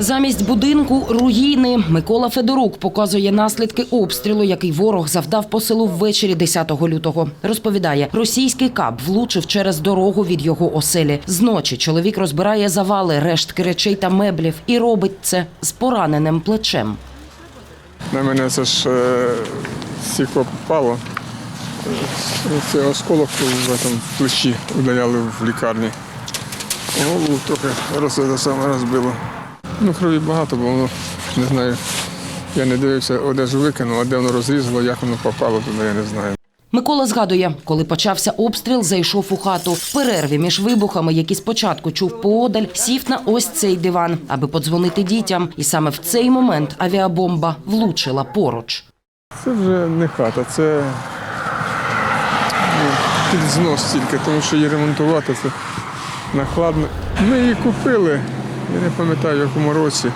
Замість будинку руїни Микола Федорук показує наслідки обстрілу, який ворог завдав по селу ввечері 10 лютого. Розповідає, російський кап влучив через дорогу від його оселі. Зночі чоловік розбирає завали, рештки речей та меблів і робить це з пораненим плечем. На мене це ж е, стекло попало. Е, Це осколок в этом плечі удаляли в лікарні. Голову трохи розбило. Ну, крові багато, бо воно не знаю. Я не дивився, одежу викинув, а де воно розрізало, як воно попало туди, я не знаю. Микола згадує, коли почався обстріл, зайшов у хату. В перерві між вибухами, які спочатку чув поодаль, сів на ось цей диван, аби подзвонити дітям. І саме в цей момент авіабомба влучила поруч. Це вже не хата, це ну, під знос тільки, тому що її ремонтувати це накладно. Ми її купили, я не пам'ятаю, в якому році.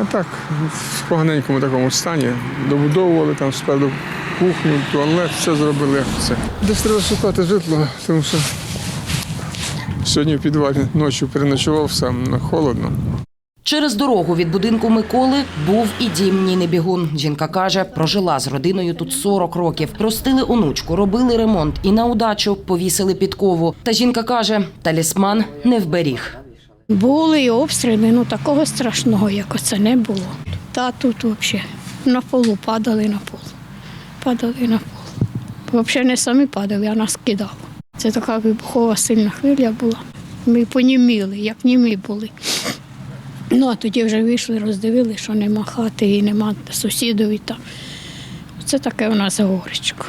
А так, в поганенькому такому стані. Добудовували там спереду кухню, туалет, все зробили це. Десь треба шукати житло, тому що сьогодні в підвалі ночі переночував сам на холодно. Через дорогу від будинку Миколи був і дім Ніни Бігун. Жінка каже, прожила з родиною тут 40 років. Ростили онучку, робили ремонт і на удачу повісили підкову. Та жінка каже, талісман не вберіг. Були і обстріли, ну такого страшного, як оце не було. Та тут взагалі на полу падали на пол. Падали на пол. Взагалі не самі падали, а нас кидало. Це така вибухова сильна хвиля була. Ми поніміли, як німі були. Ну, а тоді вже вийшли, роздивили, що нема хати і нема сусідів. І там. Це таке у нас горечко.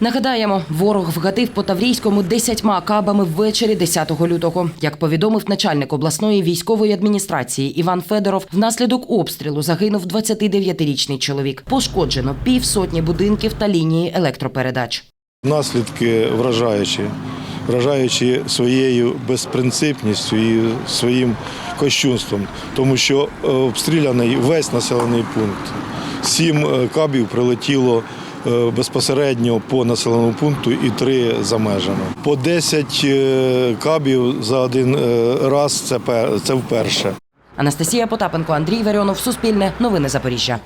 Нагадаємо, ворог вгатив по Таврійському десятьма кабами ввечері 10 лютого. Як повідомив начальник обласної військової адміністрації Іван Федоров, внаслідок обстрілу загинув 29-річний чоловік. Пошкоджено півсотні будинків та лінії електропередач. Наслідки вражаючі, вражаючи своєю безпринципністю і своїм кощунством, тому що е, обстріляний весь населений пункт. Сім е, кабів прилетіло безпосередньо по населеному пункту і три за межами. По 10 е, кабів за один е, раз це вперше. Анастасія Потапенко, Андрій Варіонов, Суспільне, Новини Запоріжжя.